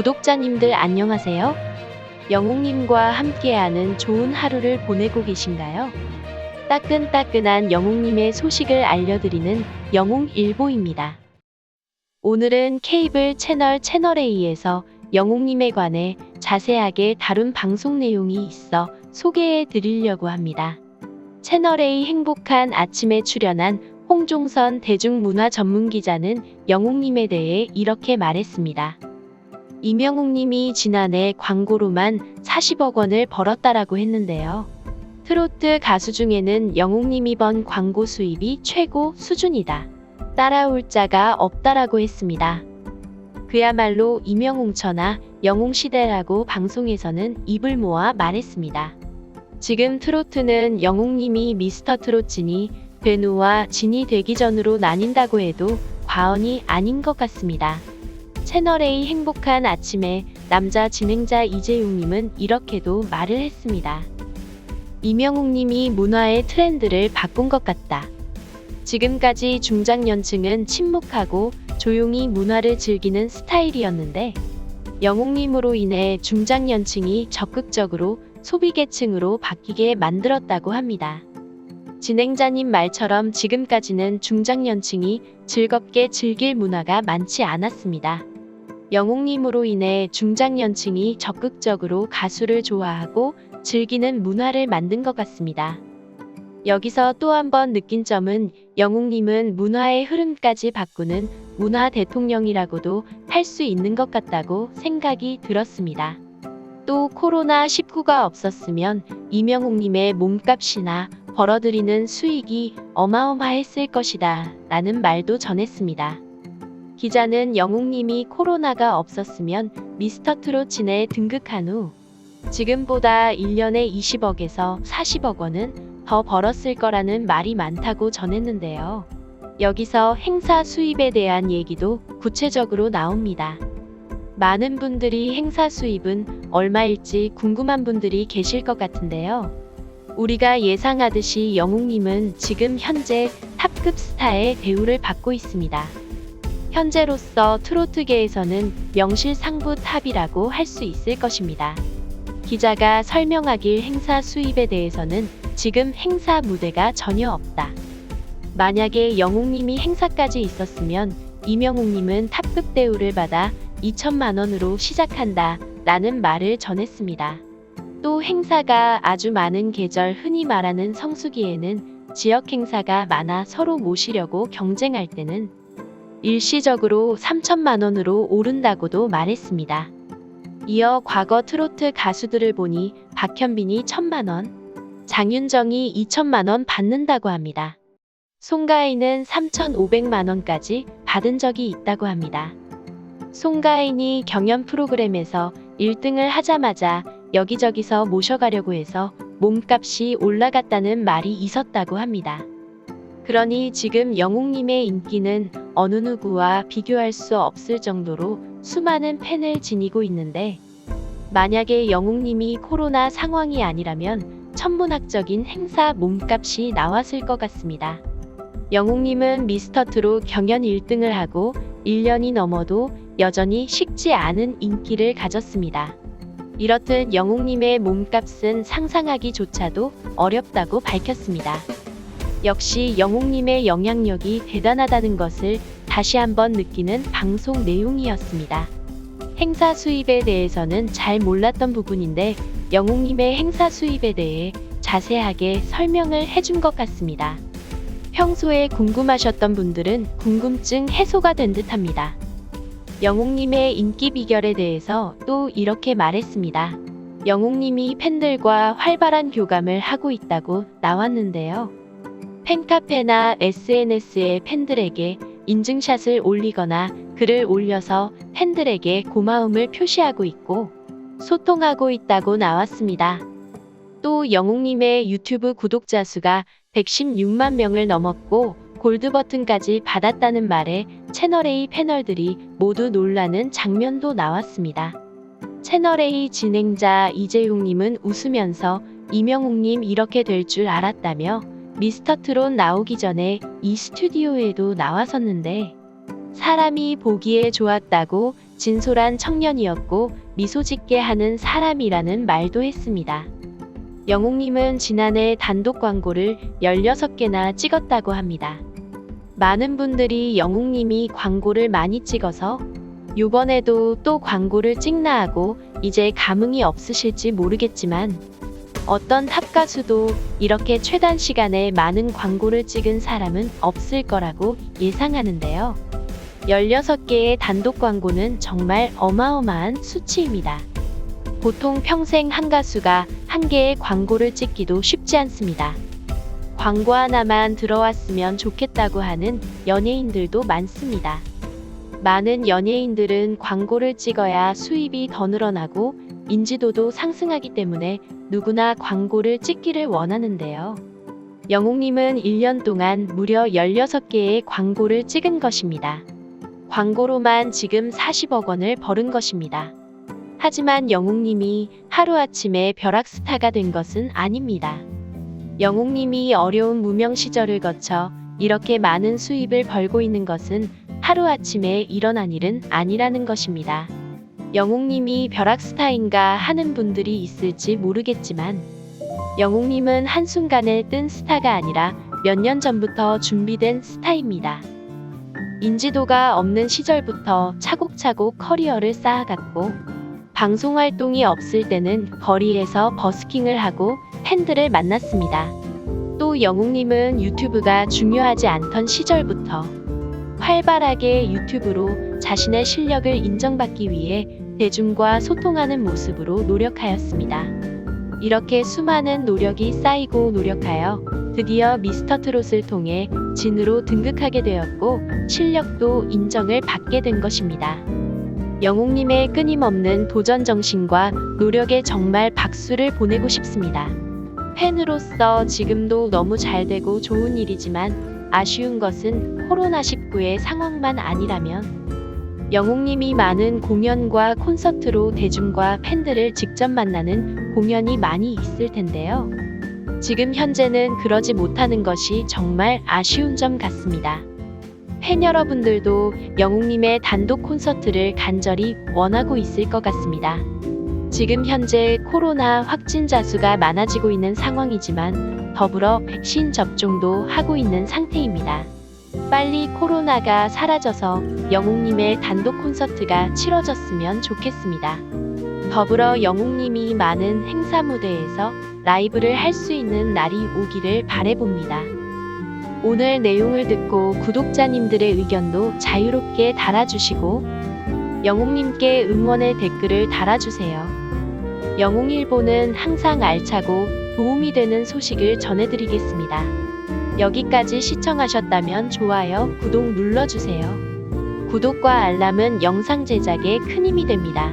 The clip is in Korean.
구독자님들 안녕하세요. 영웅님과 함께하는 좋은 하루를 보내고 계신가요? 따끈따끈한 영웅님의 소식을 알려드리는 영웅일보입니다. 오늘은 케이블 채널 채널A에서 영웅님에 관해 자세하게 다룬 방송 내용이 있어 소개해 드리려고 합니다. 채널A 행복한 아침에 출연한 홍종선 대중문화 전문기자는 영웅님에 대해 이렇게 말했습니다. 이명웅님이 지난해 광고로만 40억 원을 벌었다라고 했는데요. 트로트 가수 중에는 영웅님이 번 광고 수입이 최고 수준이다. 따라올 자가 없다라고 했습니다. 그야말로 이명웅처나 영웅시대라고 방송에서는 입을 모아 말했습니다. 지금 트로트는 영웅님이 미스터 트롯진이 베누와 진이 되기 전으로 나뉜다고 해도 과언이 아닌 것 같습니다. 채널A 행복한 아침에 남자 진행자 이재용님은 이렇게도 말을 했습니다. 이명웅님이 문화의 트렌드를 바꾼 것 같다. 지금까지 중장년층은 침묵하고 조용히 문화를 즐기는 스타일이었는데 영웅님으로 인해 중장년층이 적극적으로 소비계층으로 바뀌게 만들었다고 합니다. 진행자님 말처럼 지금까지는 중장년층이 즐겁게 즐길 문화가 많지 않았습니다. 영웅님으로 인해 중장년층이 적극적으로 가수를 좋아하고 즐기는 문화를 만든 것 같습니다. 여기서 또 한 번 느낀 점은 영웅님은 문화의 흐름까지 바꾸는 문화 대통령이라고도 할 수 있는 것 같다고 생각이 들었습니다. 또 코로나19가 없었으면 이명웅님의 몸값이나 벌어들이는 수익이 어마어마했을 것이다 라는 말도 전했습니다. 기자는 영웅님이 코로나가 없었으면 미스터 트롯진에 등극한 후 지금보다 1년에 20억에서 40억 원은 더 벌었을 거라는 말이 많다고 전했는데요. 여기서 행사 수입에 대한 얘기도 구체적으로 나옵니다. 많은 분들이 행사 수입은 얼마일지 궁금한 분들이 계실 것 같은데요. 우리가 예상하듯이 영웅님은 지금 현재 탑급 스타의 대우를 받고 있습니다. 현재로서 트로트계에서는 명실상부 탑이라고 할 수 있을 것입니다. 기자가 설명하길 행사 수입에 대해서는 지금 행사 무대가 전혀 없다. 만약에 영웅님이 행사까지 있었으면 이명웅님은 탑급 대우를 받아 2천만 원으로 시작한다 라는 말을 전했습니다. 또 행사가 아주 많은 계절 흔히 말하는 성수기에는 지역 행사가 많아 서로 모시려고 경쟁할 때는 일시적으로 3천만 원으로 오른다고도 말했습니다. 이어 과거 트로트 가수들을 보니 박현빈이 1천만 원, 장윤정이 2천만 원 받는다고 합니다. 송가인은 3,500만 원까지 받은 적이 있다고 합니다. 송가인이 경연 프로그램에서 1등을 하자마자 여기저기서 모셔가려고 해서 몸값이 올라갔다는 말이 있었다고 합니다. 그러니 지금 영웅님의 인기는 어느 누구와 비교할 수 없을 정도로 수많은 팬을 지니고 있는데 만약에 영웅님이 코로나 상황이 아니라면 천문학적인 행사 몸값이 나왔을 것 같습니다. 영웅님은 미스터 트롯 경연 1등을 하고 1년이 넘어도 여전히 식지 않은 인기를 가졌습니다. 이렇듯 영웅님의 몸값은 상상하기조차도 어렵다고 밝혔습니다. 역시 영웅님의 영향력이 대단하다는 것을 다시 한번 느끼는 방송 내용이었습니다. 행사 수입에 대해서는 잘 몰랐던 부분인데 영웅님의 행사 수입에 대해 자세하게 설명을 해준 것 같습니다. 평소에 궁금하셨던 분들은 궁금증 해소가 된 듯합니다. 영웅님의 인기 비결에 대해서 또 이렇게 말했습니다. 영웅님이 팬들과 활발한 교감을 하고 있다고 나왔는데요. 팬카페나 SNS에 팬들에게 인증샷을 올리거나 글을 올려서 팬들에게 고마움을 표시하고 있고 소통하고 있다고 나왔습니다. 또 영웅님의 유튜브 구독자 수가 116만 명을 넘었고 골드 버튼까지 받았다는 말에 채널A 패널들이 모두 놀라는 장면도 나왔습니다. 채널A 진행자 이재용님은 웃으면서 이명웅님 이렇게 될 줄 알았다며 미스터 트롯 나오기 전에 이 스튜디오에도 나왔었는데 사람이 보기에 좋았다고 진솔한 청년이었고 미소 짓게 하는 사람이라는 말도 했습니다. 영웅님은 지난해 단독 광고를 16개나 찍었다고 합니다. 많은 분들이 영웅님이 광고를 많이 찍어서 요번에도 또 광고를 찍나 하고 이제 감흥이 없으실지 모르겠지만 어떤 탑 가수도 이렇게 최단 시간에 많은 광고를 찍은 사람은 없을 거라고 예상하는데요. 16개의 단독 광고는 정말 어마어마한 수치입니다. 보통 평생 한 가수가 한 개의 광고를 찍기도 쉽지 않습니다. 광고 하나만 들어왔으면 좋겠다고 하는 연예인들도 많습니다. 많은 연예인들은 광고를 찍어야 수입이 더 늘어나고 인지도도 상승하기 때문에 누구나 광고를 찍기를 원하는데요. 영웅님은 1년 동안 무려 16개의 광고를 찍은 것입니다. 광고로만 지금 40억 원을 벌은 것입니다. 하지만 영웅님이 하루아침에 벼락스타가 된 것은 아닙니다. 영웅님이 어려운 무명 시절을 거쳐 이렇게 많은 수입을 벌고 있는 것은 하루아침에 일어난 일은 아니라는 것입니다. 영웅님이 벼락스타인가 하는 분들이 있을지 모르겠지만 영웅님은 한순간에 뜬 스타가 아니라 몇 년 전부터 준비된 스타입니다. 인지도가 없는 시절부터 차곡차곡 커리어를 쌓아갔고 방송 활동이 없을 때는 거리에서 버스킹을 하고 팬들을 만났습니다. 또 영웅님은 유튜브가 중요하지 않던 시절부터 활발하게 유튜브로 자신의 실력을 인정받기 위해 대중과 소통하는 모습으로 노력하였습니다. 이렇게 수많은 노력이 쌓이고 노력하여 드디어 미스터 트롯을 통해 진으로 등극하게 되었고 실력도 인정을 받게 된 것입니다. 영웅님의 끊임없는 도전 정신과 노력에 정말 박수를 보내고 싶습니다. 팬으로서 지금도 너무 잘 되고 좋은 일이지만 아쉬운 것은 코로나19의 상황만 아니라면 영웅님이 많은 공연과 콘서트로 대중과 팬들을 직접 만나는 공연이 많이 있을 텐데요. 지금 현재는 그러지 못하는 것이 정말 아쉬운 점 같습니다. 팬 여러분들도 영웅님의 단독 콘서트를 간절히 원하고 있을 것 같습니다. 지금 현재 코로나 확진자 수가 많아지고 있는 상황이지만 더불어 백신 접종도 하고 있는 상태입니다. 빨리 코로나가 사라져서 영웅님의 단독 콘서트가 치러졌으면 좋겠습니다. 더불어 영웅님이 많은 행사 무대에서 라이브를 할 수 있는 날이 오기를 바래봅니다. 오늘 내용을 듣고 구독자님들의 의견도 자유롭게 달아주시고 영웅님께 응원의 댓글을 달아주세요. 영웅일보는 항상 알차고 도움이 되는 소식을 전해드리겠습니다. 여기까지 시청하셨다면 좋아요, 구독 눌러주세요. 구독과 알람은 영상 제작에 큰 힘이 됩니다.